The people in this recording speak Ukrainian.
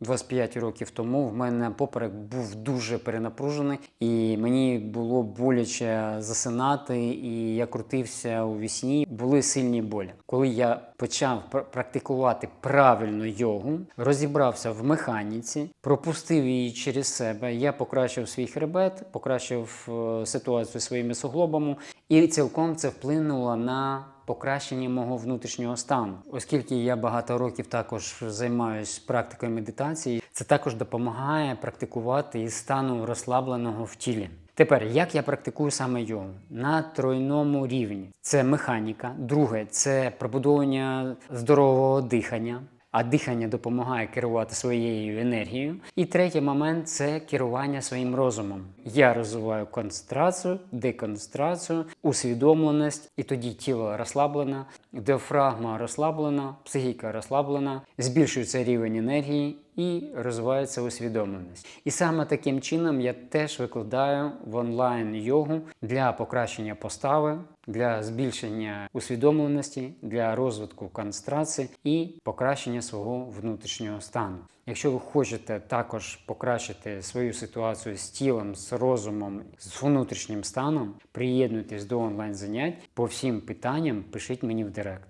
25 років тому в мене поперек був дуже перенапружений, і мені було боляче засинати, і я крутився у вісні. Були сильні болі. Коли я почав пр- практикувати правильно йогу, розібрався в механіці, пропустив її через себе. Я покращив свій хребет, покращив е, ситуацію своїми суглобами, і цілком це вплинуло на покращення мого внутрішнього стану. Оскільки я багато років також займаюся практикою медитації, це також допомагає практикувати із стану розслабленого в тілі. Тепер, як я практикую саме йогу? На тройному рівні. Це механіка, друге це пробудовування здорового дихання. А дихання допомагає керувати своєю енергією. І третій момент це керування своїм розумом. Я розвиваю концентрацію, деконцентрацію, усвідомленість, і тоді тіло розслаблено, діафрагма розслаблена, психіка розслаблена, збільшується рівень енергії і розвивається усвідомленість. І саме таким чином я теж викладаю в онлайн йогу для покращення постави, для збільшення усвідомленості, для розвитку концентрації і покращення свого внутрішнього стану. Якщо ви хочете також покращити свою ситуацію з тілом, з розумом, з внутрішнім станом, приєднуйтесь до онлайн занять по всім питанням, пишіть мені в директ.